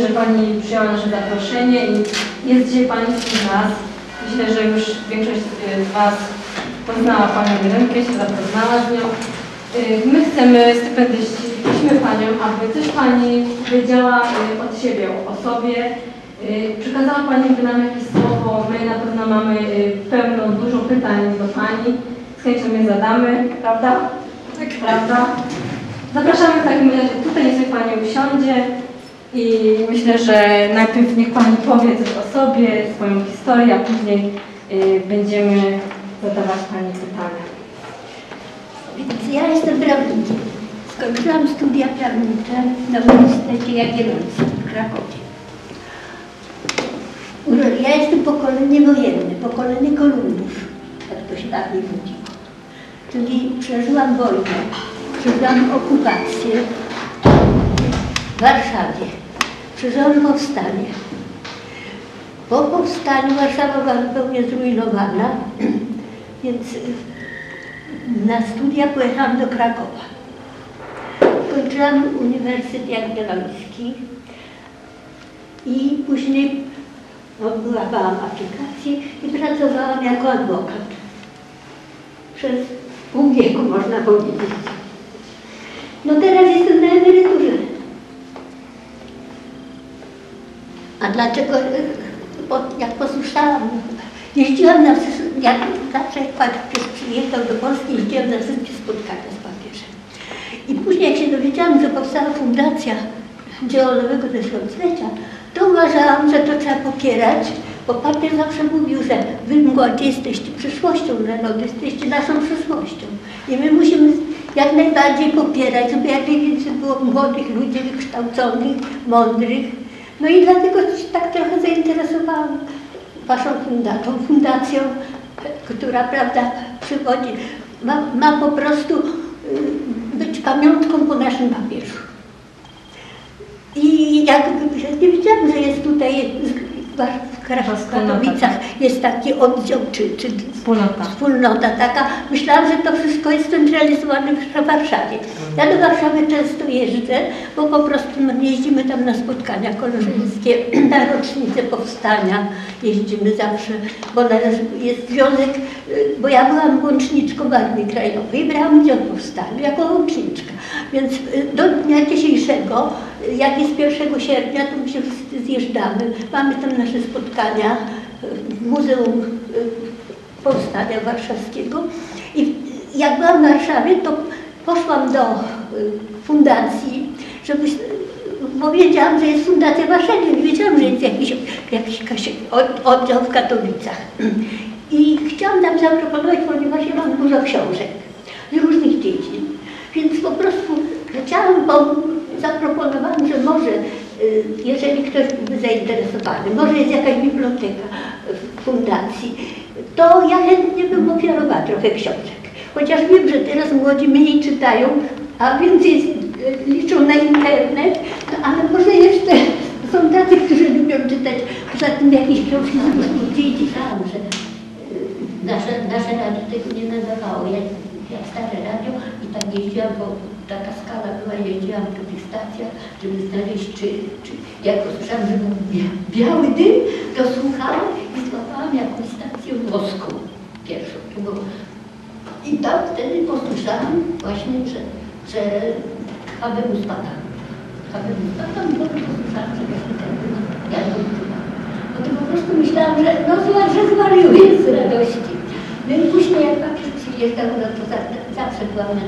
że Pani przyjęła nasze zaproszenie i jest dzisiaj Pani wśród nas. Myślę, że już większość y, z Was poznała Panią Irenkę, się zapoznała z nią. Y, My chcemy, stypendyści, prosimy Panią, aby coś Pani powiedziała y, od siebie, o sobie. Przekazała Pani by nam jakieś słowo. My na pewno mamy pełno, dużo pytań do Pani. Z chęcią je zadamy, prawda? Tak. Prawda? Zapraszamy w takim razie, tutaj niech Pani usiądzie i myślę, że najpierw niech Pani powie coś o sobie, swoją historię, a później y, będziemy zadawać Pani pytania. Więc ja jestem prawnikiem. Skończyłam studia prawnicze na Uniwersytecie Jagiellońskim w Krakowie. Ja jestem pokolenie wojenne, pokolenie kolumnów, jak to się dawniej mówiło. Czyli przeżyłam wojnę, przeżyłam okupację w Warszawie, przeżyłam powstanie. Po powstaniu Warszawa była zupełnie zrujnowana, więc na studia pojechałam do Krakowa. Kończyłam Uniwersytet Jagielloński i później odbywałam aplikację i pracowałam jako adwokat. Przez pół wieku można powiedzieć. No teraz jestem na emeryturze. A dlaczego? Bo jak posłyszałam, jeździłam na, jak zawsze jak papież przyjechał do Polski, jeździłam na wszystkie spotkania z papieżem. I później jak się dowiedziałam, że powstała fundacja dzieła nowego tysiąclecia, to uważałam, że to trzeba popierać, bo papież zawsze mówił, że wy młodzi jesteście przyszłością narodu, jesteście naszą przyszłością. I my musimy jak najbardziej popierać, żeby jak najwięcej było młodych ludzi wykształconych, mądrych. No i dlatego się tak trochę zainteresowałam waszą fundacją, fundacją, która, prawda, przywodzi, ma, ma po prostu y, być pamiątką po naszym papieżu. I jakby nie wiedziałam, że jest tutaj w Kra- w Katowicach jest taki oddział, czy, czy Wspólnota. wspólnota taka. Myślałam, że to wszystko jest centralizowane w Warszawie. Ja do Warszawy często jeżdżę, bo po prostu no, jeździmy tam na spotkania koleżeńskie, na rocznicę powstania jeździmy zawsze, bo należy, jest związek, y, bo ja byłam łączniczką Armii Krajowej, brałam udział w powstaniu jako łączniczka. Więc y, do dnia dzisiejszego, y, jak jest 1 sierpnia, to my się zjeżdżamy, mamy tam nasze spotkania y, w Muzeum y, Powstania Warszawskiego. I jak byłam w Warszawie, to poszłam do y, fundacji, żeby, bo wiedziałam, że jest Fundacja Warszawie, nie wiedziałam, że jest jakiś, jakiś jakiś od- oddział w Katowicach. I chciałam tam zaproponować, ponieważ ja mam dużo książek z różnych dziedzin. Więc po prostu chciałam, bo zaproponowałam, że może, y, jeżeli ktoś byłby zainteresowany, może jest jakaś biblioteka w fundacji, to ja chętnie bym ofiarowała trochę książek. Chociaż wiem, że teraz młodzi mniej czytają, a więcej z- liczą na internet, no ale może jeszcze są tacy, którzy lubią czytać poza tym jakieś książki z. Myślałam, że y, nasze, nasze radio tego nie nadawało. Ja, jak stare radio i tak jeździłam, bo taka skala była, jeździłam po tych stacjach, żeby znaleźć, czy, czy jak usłyszałam, że był bia- biały dym, to słuchałam i złapałam jakąś stację włoską pierwszą. To. I tam wtedy posłyszałam właśnie, że, że Habemus Papam. Habemus Papam, bo posłyszałam, że właśnie ten, ja to. Bo to po prostu myślałam, że no że zwariuję z radości. No i później jak papież przyjeżdżał, no to za, zawsze byłam na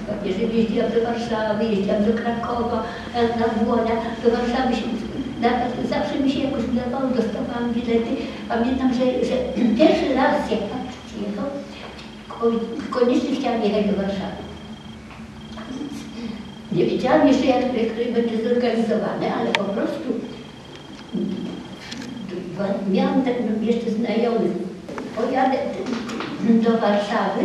z papieżem. Jeździłam do Warszawy, jeździłam do Krakowa, na Włonia, do Warszawy się, zawsze mi się jakoś udawało, dostawałam bilety. Pamiętam, że, że pierwszy raz jak papież przyjechał, ko- koniecznie chciałam jechać do Warszawy. Nie wiedziałam jeszcze, jak, to będzie zorganizowane, ale po prostu miałam tak jeszcze znajomych. Pojadę do Warszawy,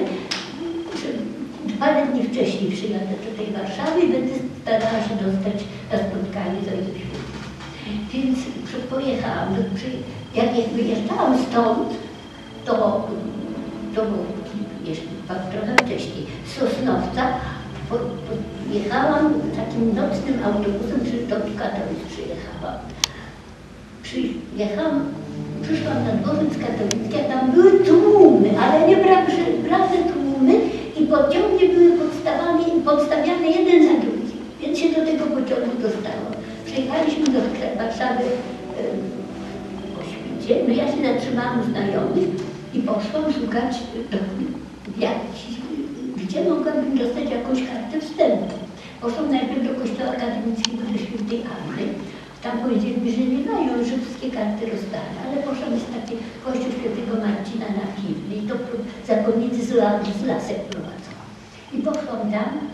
parę dni wcześniej przyjadę do tej Warszawy i będę starała się dostać na spotkanie z Ojcem Świętym. Więc pojechałam, jak, wyjeżdżałam stąd, to, to było jeszcze trochę wcześniej, z Sosnowca, po, po, jechałam takim nocnym autobusem, czy do Katowic przyjechałam. Przyjechałam, przyszłam na dworzec katolicki, a tam były tłumy, ale nie prawne tłumy i pociągi były podstawiane, jeden za drugi, więc się do tego pociągu dostałam. Przyjechaliśmy do Warszawy em, o świcie, no ja się zatrzymałam u znajomych i poszłam szukać jak, gdzie mogłabym dostać jakąś kartę wstępu. Poszłam najpierw do kościoła katolickiego do świętej Anny. Tam powiedzieli że nie mają, że wszystkie karty rozdane, ale poszłam jest taki kościół świętego Marcina na Kiwli i to zakonnicy z, la, z lasek prowadzą. I poszłam tam